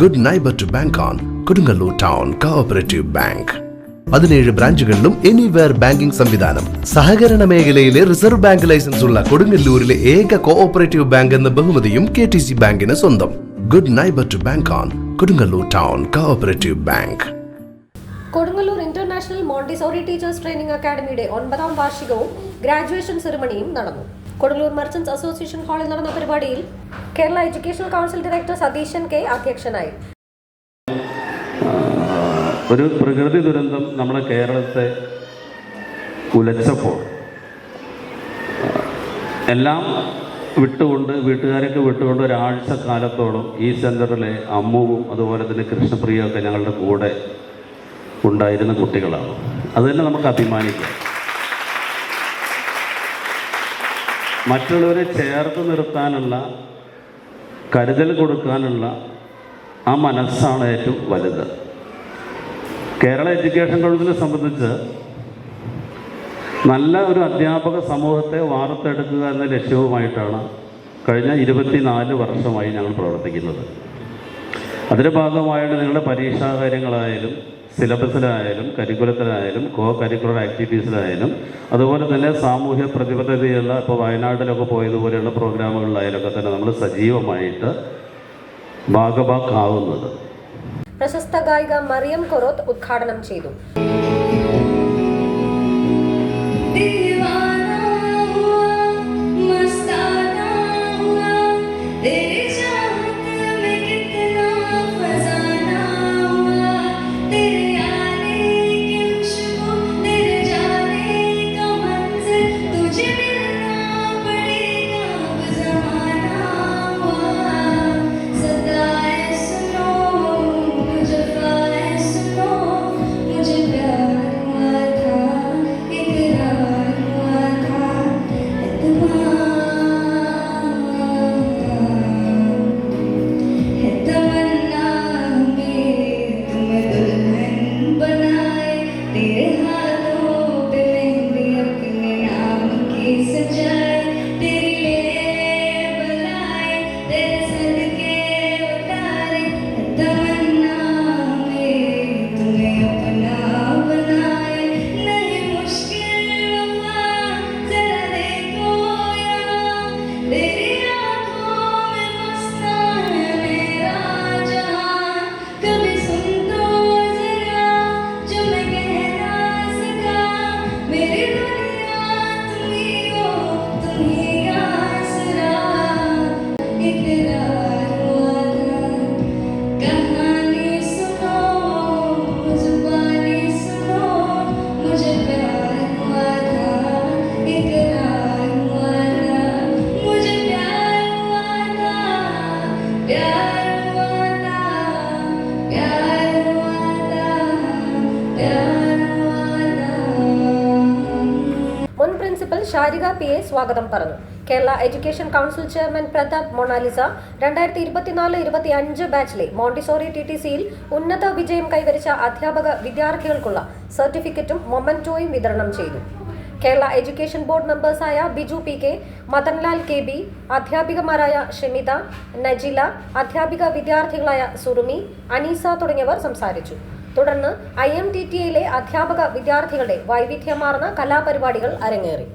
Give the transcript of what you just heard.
Good neighbour to bank on Kodungallur town cooperative bank പതിനേഴ് ബ്രാഞ്ചുകളിലും anywhere banking സംവിധാനം. സഹകരണ മേഖലയിലെ റിസർവ് ബാങ്ക് ലൈസൻസ് ഉള്ള കൊടുങ്ങല്ലൂരിലെ ഏക കോഓപ്പറേറ്റീവ് ബാങ്ക് എന്ന ബഹുമതിയും കെ ടി സി ബാങ്കിന് സ്വന്തം. Good neighbour to bank on Kodungallur town cooperative bank Kodungallur international Montessori teachers training അക്കാദമിയുടെ ഒൻപതാം വാർഷികവും ഗ്രാജുവേഷൻ സെറിമണിയും നടന്നു. കൊടുങ്ങല്ലൂർ മർച്ചന്റ്സ് അസോസിയേഷൻ ഹാളിൽ നടന്ന പരിപാടിയിൽ Kerala education council director Satheesan K അധ്യക്ഷനായി. ഒരു പ്രകൃതി ദുരന്തം നമ്മുടെ കേരളത്തെ ഉലച്ചപ്പോൾ എല്ലാം വിട്ടുകൊണ്ട് വീട്ടുകാരൊക്കെ വിട്ടുകൊണ്ട് ഒരാഴ്ച കാലത്തോളം ഈ സെന്ററിലെ അമ്മുവും അതുപോലെ തന്നെ കൃഷ്ണപ്രിയൊക്കെ ഞങ്ങളുടെ കൂടെ ഉണ്ടായിരുന്ന കുട്ടികളാണ്. അത് തന്നെ നമുക്ക് അഭിമാനിക്കാം. മറ്റുള്ളവരെ ചേർത്ത് നിർത്താനുള്ള കരുതൽ കൊടുക്കാനുള്ള ആ മനസ്സാണ് ഏറ്റവും വലുത്. കേരള എഡ്യൂക്കേഷൻ കൗൺസിലിനെ സംബന്ധിച്ച് നല്ല ഒരു അധ്യാപക സമൂഹത്തെ വാർത്തെടുക്കുക എന്ന ലക്ഷ്യവുമായിട്ടാണ് കഴിഞ്ഞ ഇരുപത്തിനാല് വർഷമായി ഞങ്ങൾ പ്രവർത്തിക്കുന്നത്. അതിന്റെ ഭാഗമായിട്ട് നിങ്ങളുടെ പരീക്ഷാ കാര്യങ്ങളായാലും സിലബസിലായാലും കരിക്കുലത്തിലായാലും കോ കരിക്കുലർ ആക്ടിവിറ്റീസിലായാലും അതുപോലെ തന്നെ സാമൂഹ്യ പ്രതിബദ്ധതയുള്ള ഇപ്പോൾ വയനാട്ടിലൊക്കെ പോയതുപോലെയുള്ള പ്രോഗ്രാമുകളിലായാലൊക്കെ തന്നെ നമ്മൾ സജീവമായിട്ട് ഭാഗഭാക്കാവുന്നത്. പ്രശസ്ത ഗായിക മറിയം കൊറോത്ത് ഉദ്ഘാടനം ചെയ്തു. പ്രിൻസിപ്പൽ ഷാരിക പി എ സ്വാഗതം പറഞ്ഞു. Kerala education council chairman Prathap Monalisa രണ്ടായിരത്തി ഇരുപത്തിനാല് ഇരുപത്തി അഞ്ച് ബാച്ചിലെ മോണ്ടിസോറി ടി ടി സിയിൽ ഉന്നത വിജയം കൈവരിച്ച അധ്യാപക വിദ്യാർത്ഥികൾക്കുള്ള സർട്ടിഫിക്കറ്റും മൊമന്റോയും വിതരണം ചെയ്തു. Kerala education board മെമ്പേഴ്സായ Biju P K Madanlal K B അധ്യാപികമാരായ Shamitha Najila അധ്യാപിക വിദ്യാർത്ഥികളായ സുറുമി അനീസ തുടങ്ങിയവർ സംസാരിച്ചു. തുടർന്ന് ഐ എം ടി ടി യിലെ അധ്യാപക വിദ്യാർത്ഥികളുടെ വൈവിധ്യമാർന്ന കലാപരിപാടികൾ അരങ്ങേറി.